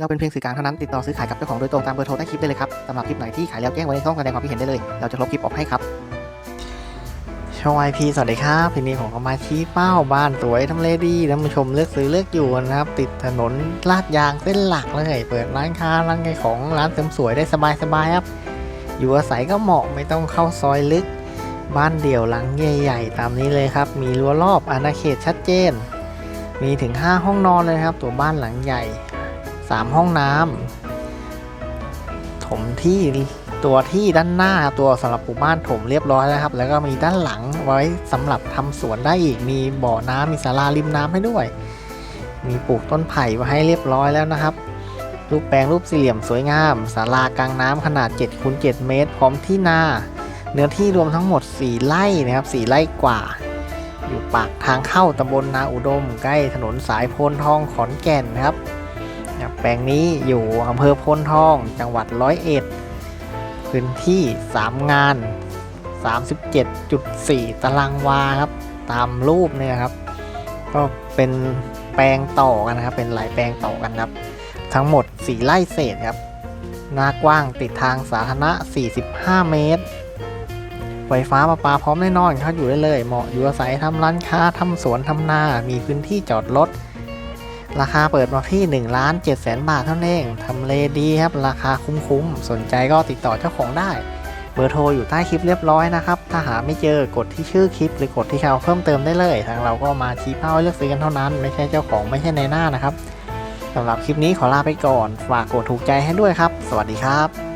เราเป็นเพียงสื่อกลางเท่านั้นติดต่อซื้อขายกับเจ้าของโดยตรงตามเบอร์โทรใต้คลิปได้เลยครับสำหรับคลิปไหนที่ขายแล้วแจ้งไว้ในช่องแสดงความคิดเห็นได้เลย เราจะลบคลิปออกให้ครับช่องไอพีสวัสดีครับทีนี้ผมก็มาชี้เป้าบ้านสวยทำเลดีท่านผู้ชมเลือกซื้อเลือกอยู่นะครับ ติดถนนลาดยางเส้นหลักเลยเปิดร้านค้าร้านขายของร้านเสริมสวยได้สบายๆครับ อยู่อาศัยก็เหมาะไม่ต้องเข้าซอยลึก บ้านเดี่ยวหลังใหญ่ๆตามนี้เลยครับ มีรั้วรอบอาณาเขตชัดเจน มีถึง 5 ห้องนอนเลยครับ ตัวบ้านหลังใหญ่ 3 ห้องน้ำถมที่ตัวที่ด้านหน้าตัวสำหรับปลูกบ้านถมเรียบร้อยแล้วครับ แล้วก็มีด้านหลังไว้สำหรับทำสวนได้อีกมีบ่อน้ำมีศาลาริมน้ำให้ด้วย มีปลูกต้นไผ่ไว้ให้เรียบร้อยแล้วนะครับ รูปแปลงรูปสี่เหลี่ยมสวยงามศาลากลางน้ำขนาด7คูณ7เมตร พร้อมที่นาเนื้อที่รวมทั้งหมด 4 ไร่นะครับ 4 ไร่กว่า อยู่ปากทางเข้าตำบลนาอุดม ใกล้ถนนสายโพนทองขอนแก่นนะครับ นะครับแปลงนี้อยู่อำเภอพนทอง จังหวัดร้อยเอ็ดพื้นที่ 3 งาน 37.4 ตารางวาครับ ตามรูปเนี่ยครับ ก็เป็นแปลงต่อกันนะครับ เป็นหลายแปลงต่อกันครับ ทั้งหมด 4 ไร่เศษครับ หน้ากว้างติดทางสาธารณะ 45 เมตร ไฟฟ้าประปาพร้อมแน่นอนเข้าอยู่ได้เลย เหมาะอยู่อาศัยทำร้านค้าทำสวนทำนา มีพื้นที่จอดรถ ราคาเปิดมาที่1ล้าน7แสนบาทเท่านั้นเองทำเลดีครับ ราคาคุ้มๆ สนใจก็ติดต่อเจ้าของได้ เบอร์โทรอยู่ใต้คลิปเรียบร้อยนะครับ ถ้าหาไม่เจอกดที่ชื่อคลิป หรือกดที่เขาเพิ่มเติมได้เลย ทางเราก็มาชี้เป้าเลือกซื้อกันเท่านั้น ไม่ใช่เจ้าของไม่ใช่ในหน้านะครับสำหรับคลิปนี้ขอลาไปก่อน ฝากกดถูกใจให้ด้วยครับ สวัสดีครับ